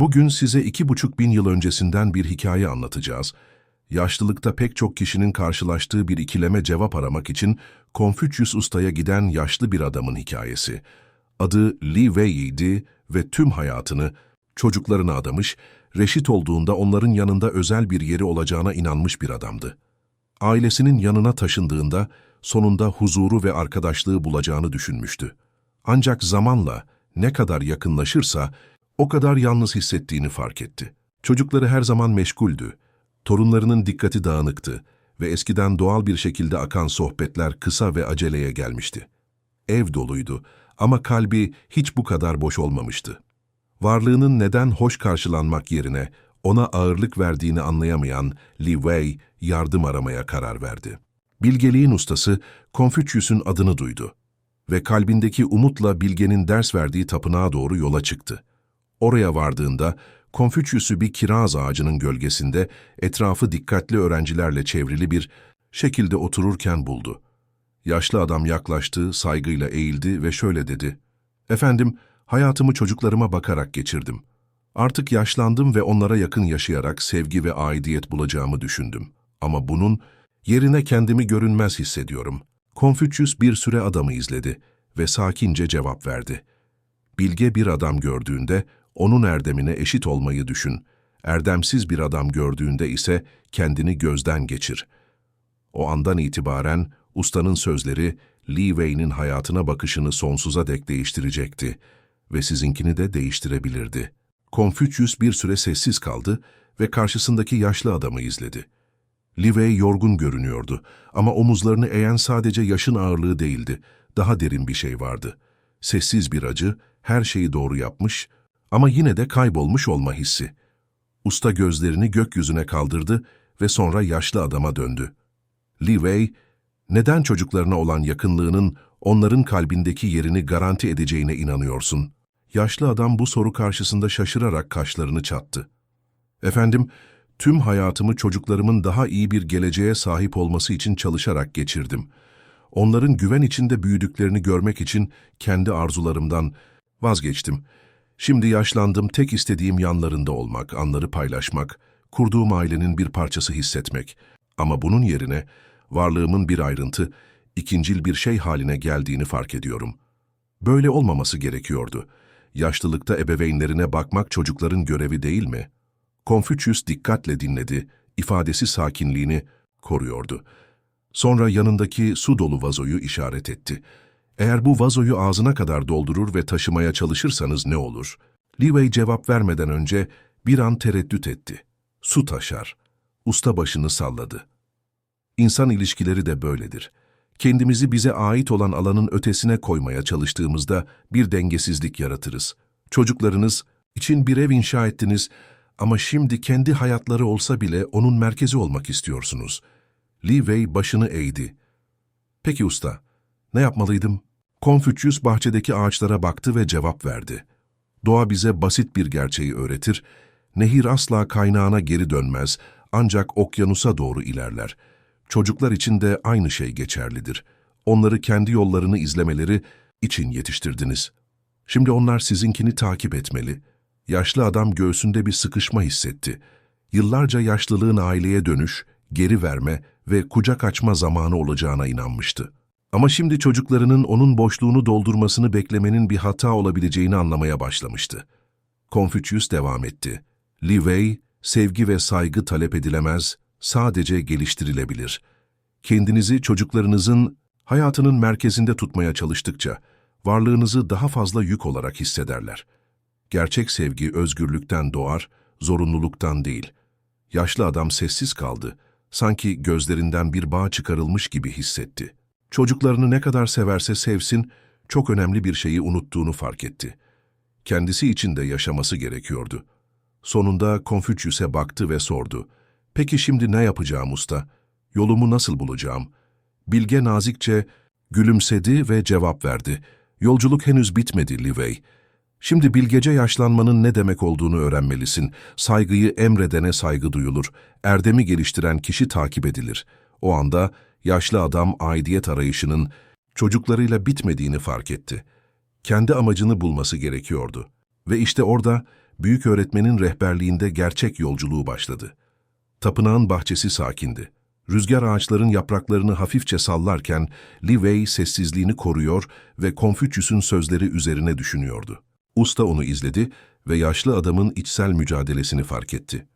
Bugün size iki buçuk bin yıl öncesinden bir hikaye anlatacağız. Yaşlılıkta pek çok kişinin karşılaştığı bir ikileme cevap aramak için Konfüçyüs Usta'ya giden yaşlı bir adamın hikayesi. Adı Li Wei'ydi ve tüm hayatını çocuklarına adamış, reşit olduğunda onların yanında özel bir yeri olacağına inanmış bir adamdı. Ailesinin yanına taşındığında sonunda huzuru ve arkadaşlığı bulacağını düşünmüştü. Ancak zamanla ne kadar yakınlaşırsa o kadar yalnız hissettiğini fark etti. Çocukları her zaman meşguldü. Torunlarının dikkati dağınıktı ve eskiden doğal bir şekilde akan sohbetler kısa ve aceleye gelmişti. Ev doluydu ama kalbi hiç bu kadar boş olmamıştı. Varlığının neden hoş karşılanmak yerine ona ağırlık verdiğini anlayamayan Li Wei yardım aramaya karar verdi. Bilgeliğin ustası Konfüçyüs'ün adını duydu ve kalbindeki umutla Bilge'nin ders verdiği tapınağa doğru yola çıktı. Oraya vardığında Konfüçyüs'ü bir kiraz ağacının gölgesinde etrafı dikkatli öğrencilerle çevrili bir şekilde otururken buldu. Yaşlı adam yaklaştı, saygıyla eğildi ve şöyle dedi. Efendim, hayatımı çocuklarıma bakarak geçirdim. Artık yaşlandım ve onlara yakın yaşayarak sevgi ve aidiyet bulacağımı düşündüm. Ama bunun yerine kendimi görünmez hissediyorum. Konfüçyüs bir süre adamı izledi ve sakince cevap verdi. Bilge bir adam gördüğünde onun erdemine eşit olmayı düşün. Erdemsiz bir adam gördüğünde ise kendini gözden geçir. O andan itibaren ustanın sözleri Li Wei'nin hayatına bakışını sonsuza dek değiştirecekti ve sizinkini de değiştirebilirdi. Konfüçyüs bir süre sessiz kaldı ve karşısındaki yaşlı adamı izledi. Li Wei yorgun görünüyordu ama omuzlarını eğen sadece yaşın ağırlığı değildi, daha derin bir şey vardı. Sessiz bir acı, her şeyi doğru yapmış ama yine de kaybolmuş olma hissi. Usta gözlerini gökyüzüne kaldırdı ve sonra yaşlı adama döndü. Li Wei, neden çocuklarına olan yakınlığının onların kalbindeki yerini garanti edeceğine inanıyorsun? Yaşlı adam bu soru karşısında şaşırarak kaşlarını çattı. Efendim, tüm hayatımı çocuklarımın daha iyi bir geleceğe sahip olması için çalışarak geçirdim. Onların güven içinde büyüdüklerini görmek için kendi arzularımdan vazgeçtim. Şimdi yaşlandım, tek istediğim yanlarında olmak, anları paylaşmak, kurduğum ailenin bir parçası hissetmek. Ama bunun yerine varlığımın bir ayrıntı, ikincil bir şey haline geldiğini fark ediyorum. Böyle olmaması gerekiyordu. Yaşlılıkta ebeveynlerine bakmak çocukların görevi değil mi? Konfüçyüs dikkatle dinledi, ifadesi sakinliğini koruyordu. Sonra yanındaki su dolu vazoyu işaret etti. Eğer bu vazoyu ağzına kadar doldurur ve taşımaya çalışırsanız ne olur? Li Wei cevap vermeden önce bir an tereddüt etti. Su taşar. Usta başını salladı. İnsan ilişkileri de böyledir. Kendimizi bize ait olan alanın ötesine koymaya çalıştığımızda bir dengesizlik yaratırız. Çocuklarınız için bir ev inşa ettiniz ama şimdi kendi hayatları olsa bile onun merkezi olmak istiyorsunuz. Li Wei başını eğdi. Peki usta, ne yapmalıydım? Konfüçyüs bahçedeki ağaçlara baktı ve cevap verdi. Doğa bize basit bir gerçeği öğretir. Nehir asla kaynağına geri dönmez, ancak okyanusa doğru ilerler. Çocuklar için de aynı şey geçerlidir. Onları kendi yollarını izlemeleri için yetiştirdiniz. Şimdi onlar sizinkini takip etmeli. Yaşlı adam göğsünde bir sıkışma hissetti. Yıllarca yaşlılığın aileye dönüş, geri verme ve kucak açma zamanı olacağına inanmıştı. Ama şimdi çocuklarının onun boşluğunu doldurmasını beklemenin bir hata olabileceğini anlamaya başlamıştı. Konfüçyüs devam etti. Li Wei, sevgi ve saygı talep edilemez, sadece geliştirilebilir. Kendinizi çocuklarınızın hayatının merkezinde tutmaya çalıştıkça, varlığınızı daha fazla yük olarak hissederler. Gerçek sevgi özgürlükten doğar, zorunluluktan değil. Yaşlı adam sessiz kaldı, sanki gözlerinden bir bağ çıkarılmış gibi hissetti. Çocuklarını ne kadar severse sevsin, çok önemli bir şeyi unuttuğunu fark etti. Kendisi için de yaşaması gerekiyordu. Sonunda Konfüçyüs'e baktı ve sordu. Peki şimdi ne yapacağım usta? Yolumu nasıl bulacağım? Bilge nazikçe gülümsedi ve cevap verdi. Yolculuk henüz bitmedi Livey. Şimdi bilgece yaşlanmanın ne demek olduğunu öğrenmelisin. Saygıyı emredene saygı duyulur. Erdemi geliştiren kişi takip edilir. O anda yaşlı adam aidiyet arayışının çocuklarıyla bitmediğini fark etti. Kendi amacını bulması gerekiyordu. Ve işte orada büyük öğretmenin rehberliğinde gerçek yolculuğu başladı. Tapınağın bahçesi sakindi. Rüzgar ağaçların yapraklarını hafifçe sallarken Li Wei sessizliğini koruyor ve Konfüçyüs'ün sözleri üzerine düşünüyordu. Usta onu izledi ve yaşlı adamın içsel mücadelesini fark etti.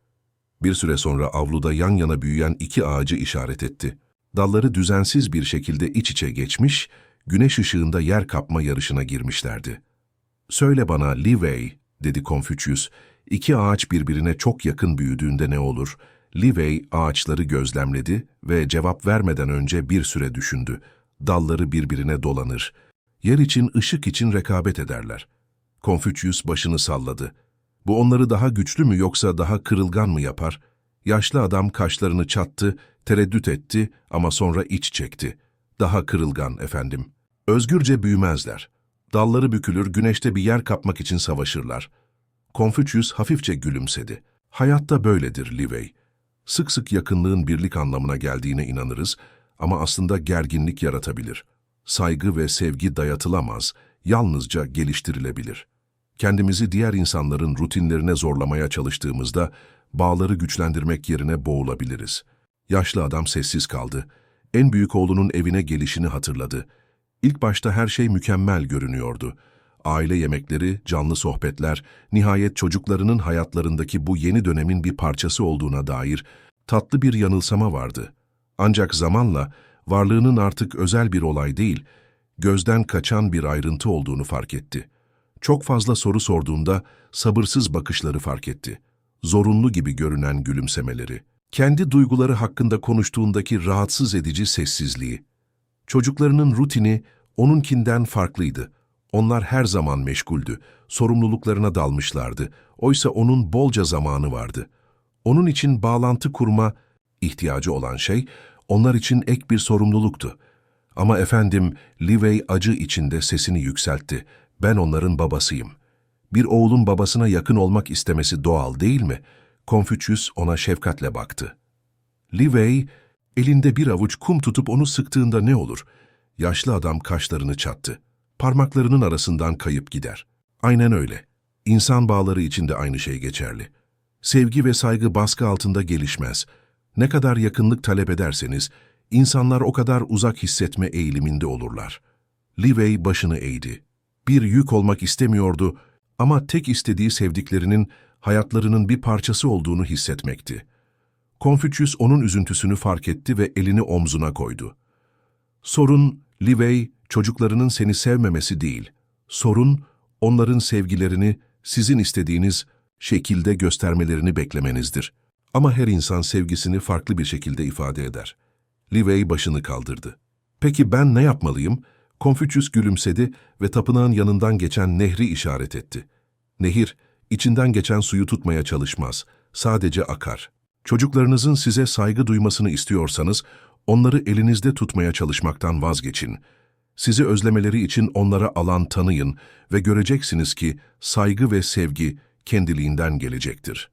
Bir süre sonra avluda yan yana büyüyen iki ağacı işaret etti. Dalları düzensiz bir şekilde iç içe geçmiş, güneş ışığında yer kapma yarışına girmişlerdi. ''Söyle bana Li Wei'' dedi Konfüçyüs, iki ağaç birbirine çok yakın büyüdüğünde ne olur?'' Li Wei ağaçları gözlemledi ve cevap vermeden önce bir süre düşündü. Dalları birbirine dolanır. Yer için ışık için rekabet ederler. Konfüçyüs başını salladı. Bu onları daha güçlü mü yoksa daha kırılgan mı yapar? Yaşlı adam kaşlarını çattı, tereddüt etti ama sonra iç çekti. Daha kırılgan efendim. Özgürce büyümezler. Dalları bükülür, güneşte bir yer kapmak için savaşırlar. Konfüçyüs hafifçe gülümsedi. Hayatta böyledir Li Wei. Sık sık yakınlığın birlik anlamına geldiğine inanırız ama aslında gerginlik yaratabilir. Saygı ve sevgi dayatılamaz, yalnızca geliştirilebilir. Kendimizi diğer insanların rutinlerine zorlamaya çalıştığımızda bağları güçlendirmek yerine boğulabiliriz. Yaşlı adam sessiz kaldı. En büyük oğlunun evine gelişini hatırladı. İlk başta her şey mükemmel görünüyordu. Aile yemekleri, canlı sohbetler, nihayet çocuklarının hayatlarındaki bu yeni dönemin bir parçası olduğuna dair tatlı bir yanılsama vardı. Ancak zamanla varlığının artık özel bir olay değil, gözden kaçan bir ayrıntı olduğunu fark etti. Çok fazla soru sorduğunda sabırsız bakışları fark etti. Zorunlu gibi görünen gülümsemeleri. Kendi duyguları hakkında konuştuğundaki rahatsız edici sessizliği. Çocuklarının rutini onunkinden farklıydı. Onlar her zaman meşguldü, sorumluluklarına dalmışlardı. Oysa onun bolca zamanı vardı. Onun için bağlantı kurma ihtiyacı olan şey, onlar için ek bir sorumluluktu. Ama efendim, Livey acı içinde sesini yükseltti. Ben onların babasıyım. Bir oğlun babasına yakın olmak istemesi doğal değil mi? Konfüçyüs ona şefkatle baktı. Livey, elinde bir avuç kum tutup onu sıktığında ne olur? Yaşlı adam kaşlarını çattı parmaklarının arasından kayıp gider. Aynen öyle. İnsan bağları için de aynı şey geçerli. Sevgi ve saygı baskı altında gelişmez. Ne kadar yakınlık talep ederseniz, insanlar o kadar uzak hissetme eğiliminde olurlar. Livey başını eğdi. Bir yük olmak istemiyordu ama tek istediği sevdiklerinin hayatlarının bir parçası olduğunu hissetmekti. Konfüçyüs onun üzüntüsünü fark etti ve elini omzuna koydu. Sorun, Livey, çocuklarının seni sevmemesi değil. Sorun, onların sevgilerini sizin istediğiniz şekilde göstermelerini beklemenizdir. Ama her insan sevgisini farklı bir şekilde ifade eder. Livey başını kaldırdı. Peki ben ne yapmalıyım? Konfüçyüs gülümsedi ve tapınağın yanından geçen nehri işaret etti. Nehir, içinden geçen suyu tutmaya çalışmaz, sadece akar. Çocuklarınızın size saygı duymasını istiyorsanız, onları elinizde tutmaya çalışmaktan vazgeçin. Sizi özlemeleri için onlara alan tanıyın ve göreceksiniz ki saygı ve sevgi kendiliğinden gelecektir.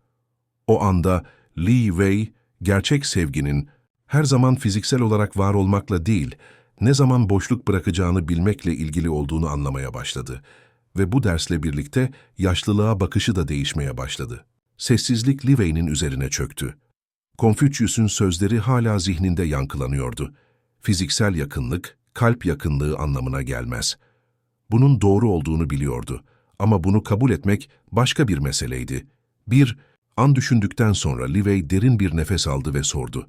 O anda Li Wei, gerçek sevginin her zaman fiziksel olarak var olmakla değil, ne zaman boşluk bırakacağını bilmekle ilgili olduğunu anlamaya başladı. Ve bu dersle birlikte yaşlılığa bakışı da değişmeye başladı. Sessizlik Li Wei'nin üzerine çöktü. Konfüçyüs'ün sözleri hala zihninde yankılanıyordu. Fiziksel yakınlık, kalp yakınlığı anlamına gelmez. Bunun doğru olduğunu biliyordu ama bunu kabul etmek başka bir meseleydi. Bir, an düşündükten sonra Livey derin bir nefes aldı ve sordu.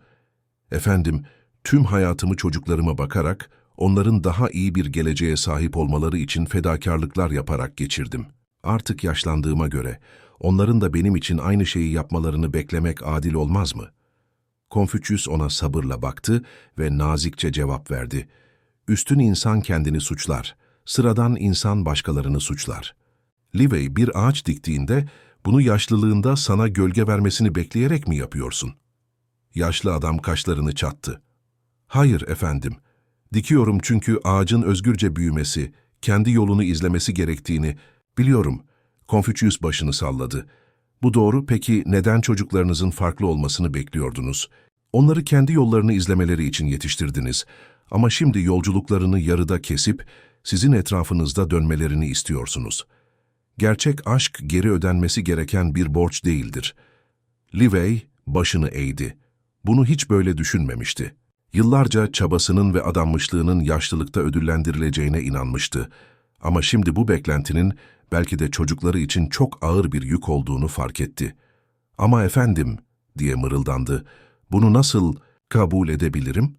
Efendim, tüm hayatımı çocuklarıma bakarak, onların daha iyi bir geleceğe sahip olmaları için fedakarlıklar yaparak geçirdim. Artık yaşlandığıma göre, onların da benim için aynı şeyi yapmalarını beklemek adil olmaz mı? Konfüçyüs ona sabırla baktı ve nazikçe cevap verdi. Üstün insan kendini suçlar, sıradan insan başkalarını suçlar. Livey bir ağaç diktiğinde bunu yaşlılığında sana gölge vermesini bekleyerek mi yapıyorsun? Yaşlı adam kaşlarını çattı. Hayır efendim, dikiyorum çünkü ağacın özgürce büyümesi, kendi yolunu izlemesi gerektiğini biliyorum. Konfüçyüs başını salladı. Bu doğru, peki neden çocuklarınızın farklı olmasını bekliyordunuz? Onları kendi yollarını izlemeleri için yetiştirdiniz. Ama şimdi yolculuklarını yarıda kesip sizin etrafınızda dönmelerini istiyorsunuz. Gerçek aşk geri ödenmesi gereken bir borç değildir. Livey başını eğdi. Bunu hiç böyle düşünmemişti. Yıllarca çabasının ve adanmışlığının yaşlılıkta ödüllendirileceğine inanmıştı. Ama şimdi bu beklentinin belki de çocukları için çok ağır bir yük olduğunu fark etti. Ama efendim, diye mırıldandı, bunu nasıl kabul edebilirim?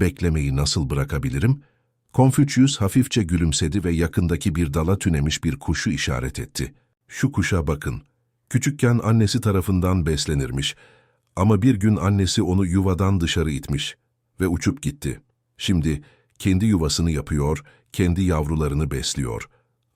Beklemeyi nasıl bırakabilirim? Konfüçyüs hafifçe gülümsedi ve yakındaki bir dala tünemiş bir kuşu işaret etti. Şu kuşa bakın. Küçükken annesi tarafından beslenirmiş. Ama bir gün annesi onu yuvadan dışarı itmiş ve uçup gitti. Şimdi kendi yuvasını yapıyor, kendi yavrularını besliyor.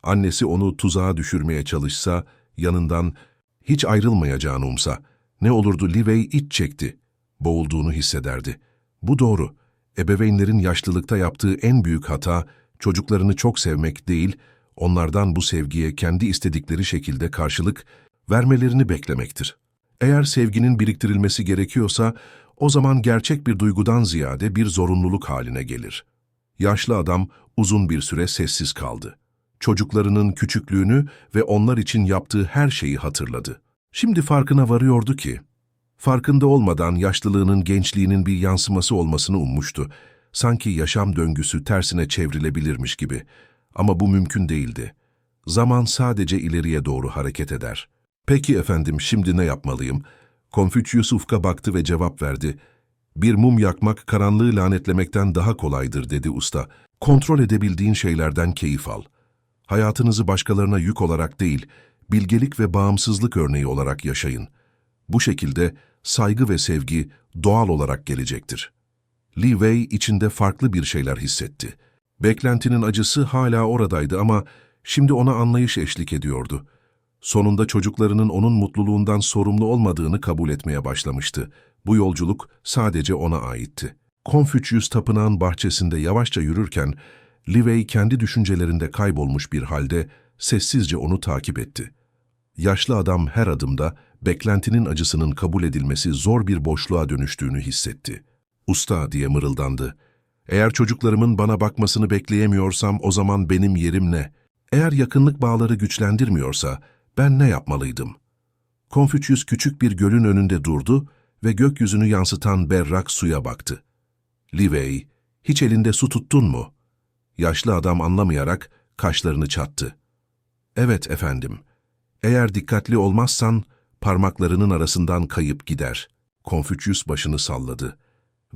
Annesi onu tuzağa düşürmeye çalışsa, yanından hiç ayrılmayacağını umsa, ne olurdu Livey iç çekti. Boğulduğunu hissederdi. Bu doğru. Ebeveynlerin yaşlılıkta yaptığı en büyük hata, çocuklarını çok sevmek değil, onlardan bu sevgiye kendi istedikleri şekilde karşılık vermelerini beklemektir. Eğer sevginin biriktirilmesi gerekiyorsa, o zaman gerçek bir duygudan ziyade bir zorunluluk haline gelir. Yaşlı adam uzun bir süre sessiz kaldı. Çocuklarının küçüklüğünü ve onlar için yaptığı her şeyi hatırladı. Şimdi farkına varıyordu ki, farkında olmadan yaşlılığının gençliğinin bir yansıması olmasını ummuştu. Sanki yaşam döngüsü tersine çevrilebilirmiş gibi. Ama bu mümkün değildi. Zaman sadece ileriye doğru hareket eder. Peki efendim, şimdi ne yapmalıyım? Konfüçyüs Ufk'a baktı ve cevap verdi. Bir mum yakmak karanlığı lanetlemekten daha kolaydır dedi usta. Kontrol edebildiğin şeylerden keyif al. Hayatınızı başkalarına yük olarak değil, bilgelik ve bağımsızlık örneği olarak yaşayın. Bu şekilde saygı ve sevgi doğal olarak gelecektir. Li Wei içinde farklı bir şeyler hissetti. Beklentinin acısı hala oradaydı ama şimdi ona anlayış eşlik ediyordu. Sonunda çocuklarının onun mutluluğundan sorumlu olmadığını kabul etmeye başlamıştı. Bu yolculuk sadece ona aitti. Konfüçyüs tapınağın bahçesinde yavaşça yürürken, Livey kendi düşüncelerinde kaybolmuş bir halde sessizce onu takip etti. Yaşlı adam her adımda beklentinin acısının kabul edilmesi zor bir boşluğa dönüştüğünü hissetti. Usta diye mırıldandı. Eğer çocuklarımın bana bakmasını bekleyemiyorsam o zaman benim yerim ne? Eğer yakınlık bağları güçlendirmiyorsa ben ne yapmalıydım? Konfüçyüs küçük bir gölün önünde durdu ve gökyüzünü yansıtan berrak suya baktı. Livey, hiç elinde su tuttun mu? Yaşlı adam anlamayarak kaşlarını çattı. Evet efendim. Eğer dikkatli olmazsan parmaklarının arasından kayıp gider. Konfüçyüs başını salladı.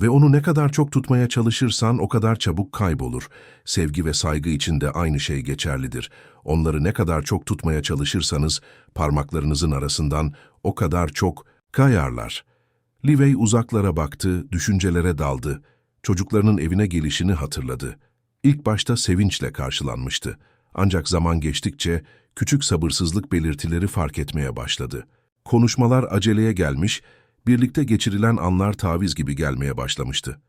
Ve onu ne kadar çok tutmaya çalışırsan o kadar çabuk kaybolur. Sevgi ve saygı için de aynı şey geçerlidir. Onları ne kadar çok tutmaya çalışırsanız parmaklarınızın arasından o kadar çok kayarlar. Livey uzaklara baktı, düşüncelere daldı. Çocuklarının evine gelişini hatırladı. İlk başta sevinçle karşılanmıştı. Ancak zaman geçtikçe küçük sabırsızlık belirtileri fark etmeye başladı. Konuşmalar aceleye gelmiş, birlikte geçirilen anlar taviz gibi gelmeye başlamıştı.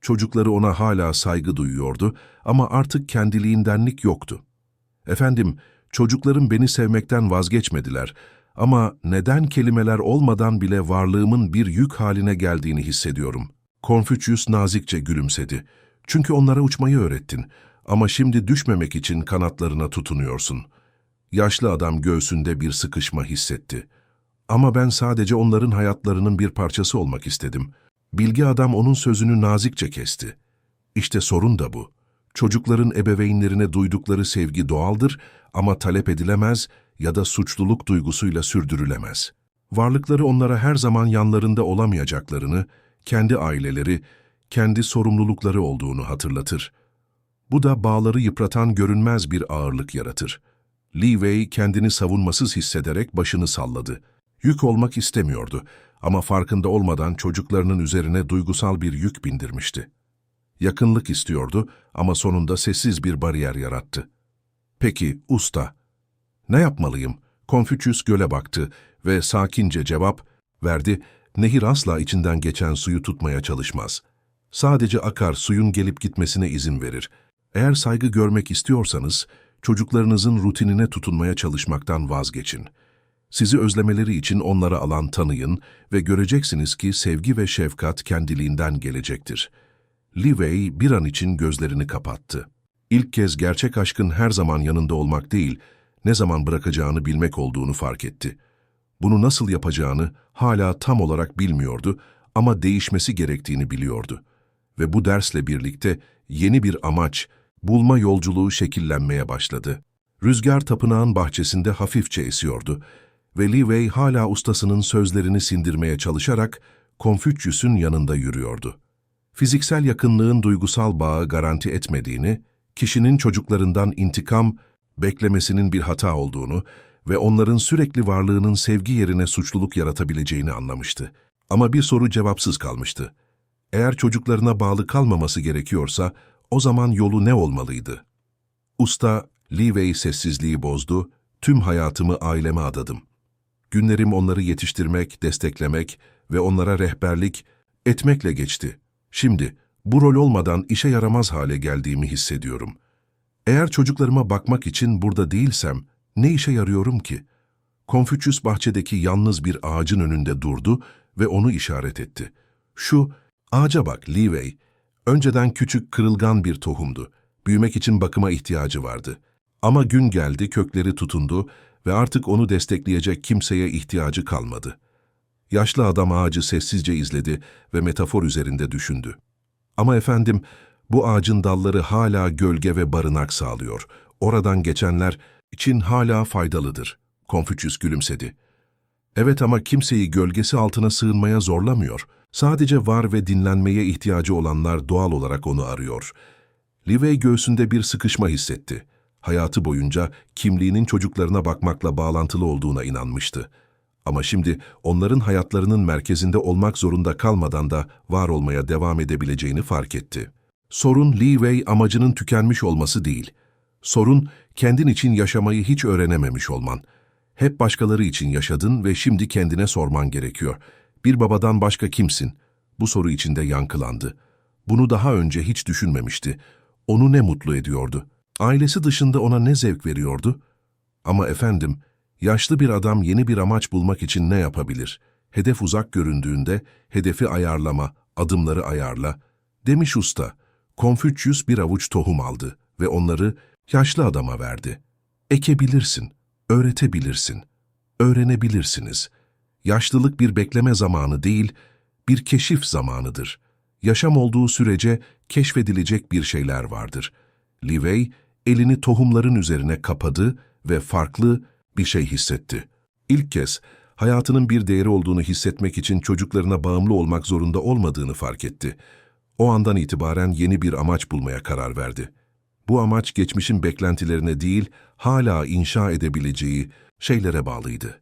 Çocukları ona hala saygı duyuyordu ama artık kendiliğindenlik yoktu. Efendim, çocuklarım beni sevmekten vazgeçmediler ama neden kelimeler olmadan bile varlığımın bir yük haline geldiğini hissediyorum. Konfüçyüs nazikçe gülümsedi. Çünkü onlara uçmayı öğrettin ama şimdi düşmemek için kanatlarına tutunuyorsun. Yaşlı adam göğsünde bir sıkışma hissetti. Ama ben sadece onların hayatlarının bir parçası olmak istedim. Bilgi adam onun sözünü nazikçe kesti. İşte sorun da bu. Çocukların ebeveynlerine duydukları sevgi doğaldır ama talep edilemez ya da suçluluk duygusuyla sürdürülemez. Varlıkları onlara her zaman yanlarında olamayacaklarını, kendi aileleri, kendi sorumlulukları olduğunu hatırlatır. Bu da bağları yıpratan görünmez bir ağırlık yaratır. Li Wei kendini savunmasız hissederek başını salladı. Yük olmak istemiyordu ama farkında olmadan çocuklarının üzerine duygusal bir yük bindirmişti. Yakınlık istiyordu ama sonunda sessiz bir bariyer yarattı. Peki, usta, ne yapmalıyım? Konfüçyüs göle baktı ve sakince cevap verdi, nehir asla içinden geçen suyu tutmaya çalışmaz. Sadece akar suyun gelip gitmesine izin verir. Eğer saygı görmek istiyorsanız, çocuklarınızın rutinine tutunmaya çalışmaktan vazgeçin. Sizi özlemeleri için onlara alan tanıyın ve göreceksiniz ki sevgi ve şefkat kendiliğinden gelecektir. Livey bir an için gözlerini kapattı. İlk kez gerçek aşkın her zaman yanında olmak değil, ne zaman bırakacağını bilmek olduğunu fark etti. Bunu nasıl yapacağını hala tam olarak bilmiyordu ama değişmesi gerektiğini biliyordu. Ve bu dersle birlikte yeni bir amaç, bulma yolculuğu şekillenmeye başladı. Rüzgar tapınağın bahçesinde hafifçe esiyordu ve Li Wei hala ustasının sözlerini sindirmeye çalışarak Konfüçyüs'ün yanında yürüyordu. Fiziksel yakınlığın duygusal bağı garanti etmediğini, kişinin çocuklarından intikam beklemesinin bir hata olduğunu ve onların sürekli varlığının sevgi yerine suçluluk yaratabileceğini anlamıştı. Ama bir soru cevapsız kalmıştı. Eğer çocuklarına bağlı kalmaması gerekiyorsa, o zaman yolu ne olmalıydı? Usta, Li Wei sessizliği bozdu, tüm hayatımı aileme adadım. Günlerim onları yetiştirmek, desteklemek ve onlara rehberlik etmekle geçti. Şimdi, bu rol olmadan işe yaramaz hale geldiğimi hissediyorum. Eğer çocuklarıma bakmak için burada değilsem, ne işe yarıyorum ki? Konfüçyüs bahçedeki yalnız bir ağacın önünde durdu ve onu işaret etti. Şu, ağaca bak Wei. Önceden küçük kırılgan bir tohumdu. Büyümek için bakıma ihtiyacı vardı. Ama gün geldi, kökleri tutundu ve artık onu destekleyecek kimseye ihtiyacı kalmadı. Yaşlı adam ağacı sessizce izledi ve metafor üzerinde düşündü. Ama efendim, bu ağacın dalları hala gölge ve barınak sağlıyor. Oradan geçenler için hala faydalıdır. Konfüçyüs gülümsedi. Evet ama kimseyi gölgesi altına sığınmaya zorlamıyor. Sadece var ve dinlenmeye ihtiyacı olanlar doğal olarak onu arıyor. Livey göğsünde bir sıkışma hissetti. Hayatı boyunca kimliğinin çocuklarına bakmakla bağlantılı olduğuna inanmıştı. Ama şimdi onların hayatlarının merkezinde olmak zorunda kalmadan da var olmaya devam edebileceğini fark etti. Sorun Wei amacının tükenmiş olması değil. Sorun kendin için yaşamayı hiç öğrenememiş olman. Hep başkaları için yaşadın ve şimdi kendine sorman gerekiyor. Bir babadan başka kimsin? Bu soru içinde yankılandı. Bunu daha önce hiç düşünmemişti. Onu ne mutlu ediyordu? Ailesi dışında ona ne zevk veriyordu? Ama efendim, yaşlı bir adam yeni bir amaç bulmak için ne yapabilir? Hedef uzak göründüğünde hedefi ayarlama, adımları ayarla. Demiş usta, Konfüçyüs bir avuç tohum aldı ve onları yaşlı adama verdi. Ekebilirsin, öğretebilirsin, öğrenebilirsiniz. Yaşlılık bir bekleme zamanı değil, bir keşif zamanıdır. Yaşam olduğu sürece keşfedilecek bir şeyler vardır. Livey elini tohumların üzerine kapadı ve farklı bir şey hissetti. İlk kez hayatının bir değeri olduğunu hissetmek için çocuklarına bağımlı olmak zorunda olmadığını fark etti. O andan itibaren yeni bir amaç bulmaya karar verdi. Bu amaç geçmişin beklentilerine değil, hala inşa edebileceği şeylere bağlıydı.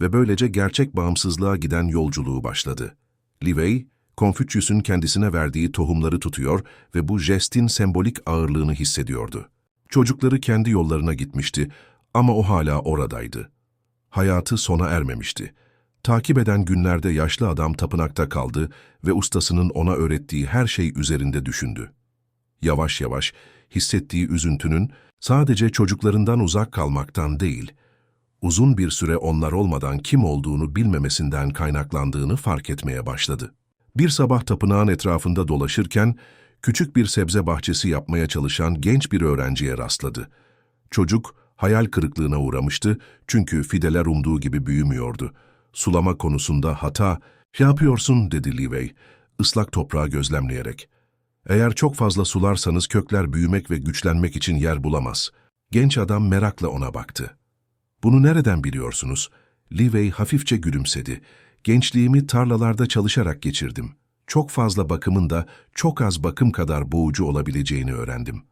Ve böylece gerçek bağımsızlığa giden yolculuğu başladı. Livey, Konfüçyüs'ün kendisine verdiği tohumları tutuyor ve bu jestin sembolik ağırlığını hissediyordu. Çocukları kendi yollarına gitmişti ama o hala oradaydı. Hayatı sona ermemişti. Takip eden günlerde yaşlı adam tapınakta kaldı ve ustasının ona öğrettiği her şey üzerinde düşündü. Yavaş yavaş hissettiği üzüntünün sadece çocuklarından uzak kalmaktan değil, uzun bir süre onlar olmadan kim olduğunu bilmemesinden kaynaklandığını fark etmeye başladı. Bir sabah tapınağın etrafında dolaşırken, küçük bir sebze bahçesi yapmaya çalışan genç bir öğrenciye rastladı. Çocuk, hayal kırıklığına uğramıştı çünkü fideler umduğu gibi büyümüyordu. Sulama konusunda hata, "Ne yapıyorsun?" dedi Livey, ıslak toprağı gözlemleyerek. Eğer çok fazla sularsanız kökler büyümek ve güçlenmek için yer bulamaz. Genç adam merakla ona baktı. Bunu nereden biliyorsunuz? Livey hafifçe gülümsedi. Gençliğimi tarlalarda çalışarak geçirdim. Çok fazla bakımın da çok az bakım kadar boğucu olabileceğini öğrendim.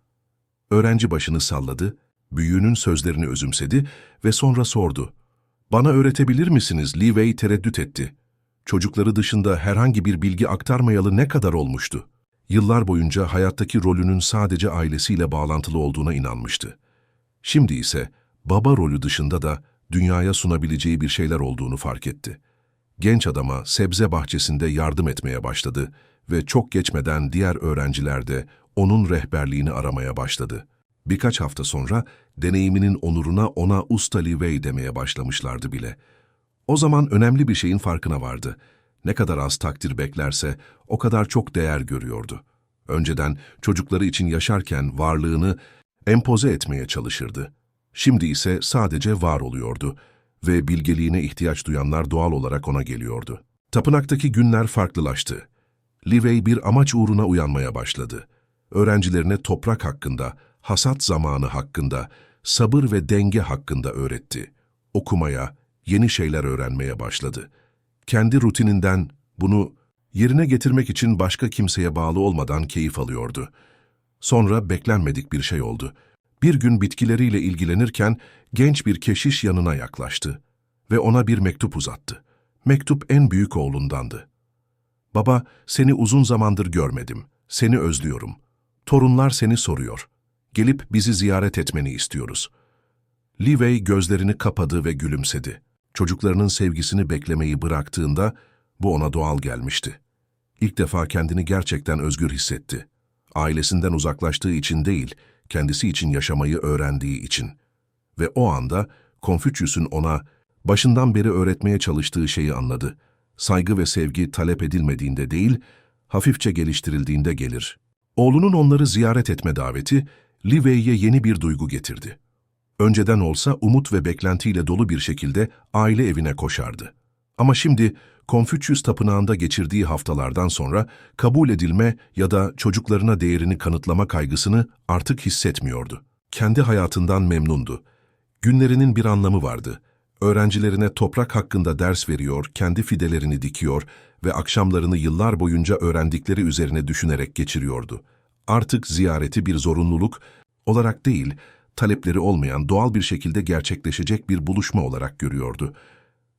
Öğrenci başını salladı, büyüğünün sözlerini özümsedi ve sonra sordu. Bana öğretebilir misiniz? Livey tereddüt etti. Çocukları dışında herhangi bir bilgi aktarmayalı ne kadar olmuştu? Yıllar boyunca hayattaki rolünün sadece ailesiyle bağlantılı olduğuna inanmıştı. Şimdi ise baba rolü dışında da dünyaya sunabileceği bir şeyler olduğunu fark etti. Genç adama sebze bahçesinde yardım etmeye başladı ve çok geçmeden diğer öğrenciler de onun rehberliğini aramaya başladı. Birkaç hafta sonra deneyiminin onuruna ona Usta Li Wei demeye başlamışlardı bile. O zaman önemli bir şeyin farkına vardı. Ne kadar az takdir beklerse o kadar çok değer görüyordu. Önceden çocukları için yaşarken varlığını empoze etmeye çalışırdı. Şimdi ise sadece var oluyordu ve bilgeliğine ihtiyaç duyanlar doğal olarak ona geliyordu. Tapınaktaki günler farklılaştı. Livey bir amaç uğruna uyanmaya başladı. Öğrencilerine toprak hakkında, hasat zamanı hakkında, sabır ve denge hakkında öğretti. Okumaya, yeni şeyler öğrenmeye başladı. Kendi rutininden bunu yerine getirmek için başka kimseye bağlı olmadan keyif alıyordu. Sonra beklenmedik bir şey oldu. Bir gün bitkileriyle ilgilenirken genç bir keşiş yanına yaklaştı ve ona bir mektup uzattı. Mektup en büyük oğlundandı. Baba, seni uzun zamandır görmedim. Seni özlüyorum. Torunlar seni soruyor. Gelip bizi ziyaret etmeni istiyoruz. Livey gözlerini kapadı ve gülümsedi. Çocuklarının sevgisini beklemeyi bıraktığında bu ona doğal gelmişti. İlk defa kendini gerçekten özgür hissetti. Ailesinden uzaklaştığı için değil, kendisi için yaşamayı öğrendiği için. Ve o anda Konfüçyüs'ün ona başından beri öğretmeye çalıştığı şeyi anladı. Saygı ve sevgi talep edilmediğinde değil, hafifçe geliştirildiğinde gelir. Oğlunun onları ziyaret etme daveti, Livey'e yeni bir duygu getirdi. Önceden olsa umut ve beklentiyle dolu bir şekilde aile evine koşardı. Ama şimdi Konfüçyüs tapınağında geçirdiği haftalardan sonra kabul edilme ya da çocuklarına değerini kanıtlama kaygısını artık hissetmiyordu. Kendi hayatından memnundu. Günlerinin bir anlamı vardı. Öğrencilerine toprak hakkında ders veriyor, kendi fidelerini dikiyor ve akşamlarını yıllar boyunca öğrendikleri üzerine düşünerek geçiriyordu. Artık ziyareti bir zorunluluk olarak değil, talepleri olmayan doğal bir şekilde gerçekleşecek bir buluşma olarak görüyordu.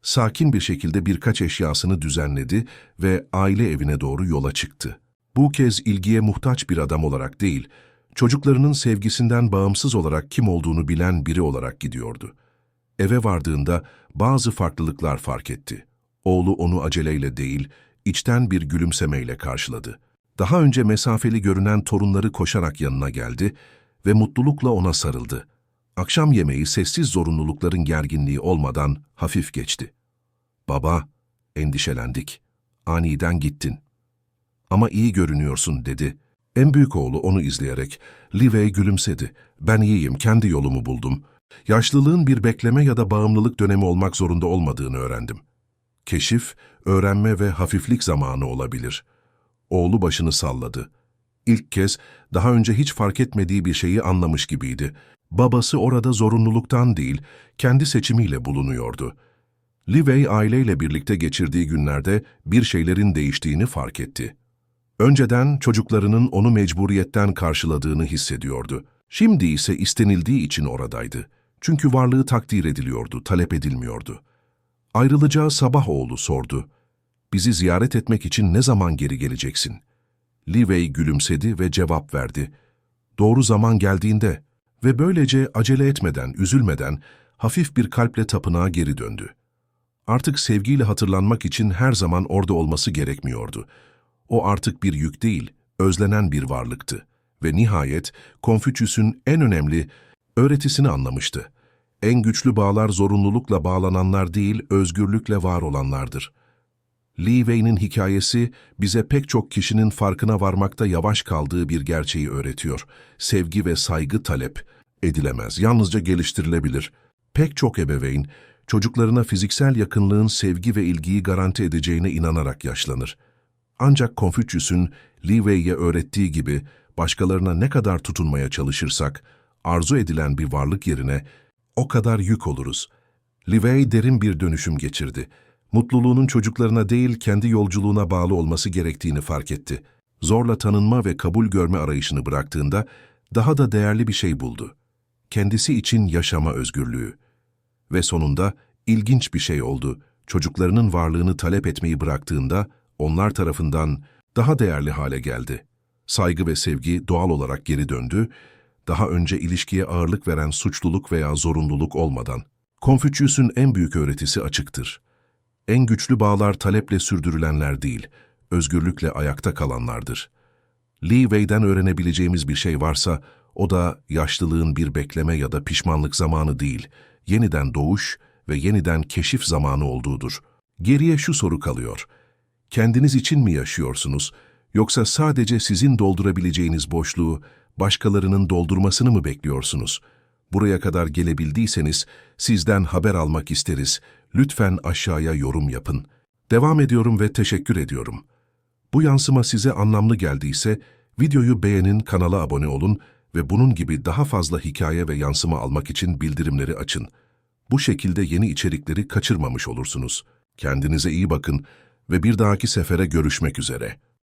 Sakin bir şekilde birkaç eşyasını düzenledi ve aile evine doğru yola çıktı. Bu kez ilgiye muhtaç bir adam olarak değil, çocuklarının sevgisinden bağımsız olarak kim olduğunu bilen biri olarak gidiyordu. Eve vardığında bazı farklılıklar fark etti. Oğlu onu aceleyle değil, içten bir gülümsemeyle karşıladı. Daha önce mesafeli görünen torunları koşarak yanına geldi ve mutlulukla ona sarıldı. Akşam yemeği sessiz zorunlulukların gerginliği olmadan hafif geçti. Baba, endişelendik. Aniden gittin. Ama iyi görünüyorsun dedi. En büyük oğlu onu izleyerek, Livey gülümsedi. Ben iyiyim, kendi yolumu buldum. Yaşlılığın bir bekleme ya da bağımlılık dönemi olmak zorunda olmadığını öğrendim. Keşif, öğrenme ve hafiflik zamanı olabilir. Oğlu başını salladı. İlk kez daha önce hiç fark etmediği bir şeyi anlamış gibiydi. Babası orada zorunluluktan değil, kendi seçimiyle bulunuyordu. Livey aileyle birlikte geçirdiği günlerde bir şeylerin değiştiğini fark etti. Önceden çocuklarının onu mecburiyetten karşıladığını hissediyordu. Şimdi ise istenildiği için oradaydı. Çünkü varlığı takdir ediliyordu, talep edilmiyordu. Ayrılacağı sabah oğlu sordu. Bizi ziyaret etmek için ne zaman geri geleceksin? Livey gülümsedi ve cevap verdi. Doğru zaman geldiğinde ve böylece acele etmeden, üzülmeden hafif bir kalple tapınağa geri döndü. Artık sevgiyle hatırlanmak için her zaman orada olması gerekmiyordu. O artık bir yük değil, özlenen bir varlıktı. Ve nihayet Konfüçyüs'ün en önemli öğretisini anlamıştı. En güçlü bağlar zorunlulukla bağlananlar değil, özgürlükle var olanlardır. Li Wei'nin hikayesi bize pek çok kişinin farkına varmakta yavaş kaldığı bir gerçeği öğretiyor. Sevgi ve saygı talep edilemez, yalnızca geliştirilebilir. Pek çok ebeveyn, çocuklarına fiziksel yakınlığın sevgi ve ilgiyi garanti edeceğine inanarak yaşlanır. Ancak Konfüçyüs'ün Li Wei'ye öğrettiği gibi başkalarına ne kadar tutunmaya çalışırsak, arzu edilen bir varlık yerine o kadar yük oluruz. Li Wei derin bir dönüşüm geçirdi. Mutluluğunun çocuklarına değil kendi yolculuğuna bağlı olması gerektiğini fark etti. Zorla tanınma ve kabul görme arayışını bıraktığında daha da değerli bir şey buldu. Kendisi için yaşama özgürlüğü. Ve sonunda ilginç bir şey oldu. Çocuklarının varlığını talep etmeyi bıraktığında onlar tarafından daha değerli hale geldi. Saygı ve sevgi doğal olarak geri döndü, daha önce ilişkiye ağırlık veren suçluluk veya zorunluluk olmadan. Konfüçyüs'ün en büyük öğretisi açıktır. En güçlü bağlar taleple sürdürülenler değil, özgürlükle ayakta kalanlardır. Li Wei'den öğrenebileceğimiz bir şey varsa, o da yaşlılığın bir bekleme ya da pişmanlık zamanı değil, yeniden doğuş ve yeniden keşif zamanı olduğudur. Geriye şu soru kalıyor. Kendiniz için mi yaşıyorsunuz, yoksa sadece sizin doldurabileceğiniz boşluğu başkalarının doldurmasını mı bekliyorsunuz? Buraya kadar gelebildiyseniz sizden haber almak isteriz. Lütfen aşağıya yorum yapın. Devam ediyorum ve teşekkür ediyorum. Bu yansıma size anlamlı geldiyse videoyu beğenin, kanala abone olun ve bunun gibi daha fazla hikaye ve yansıma almak için bildirimleri açın. Bu şekilde yeni içerikleri kaçırmamış olursunuz. Kendinize iyi bakın ve bir dahaki sefere görüşmek üzere.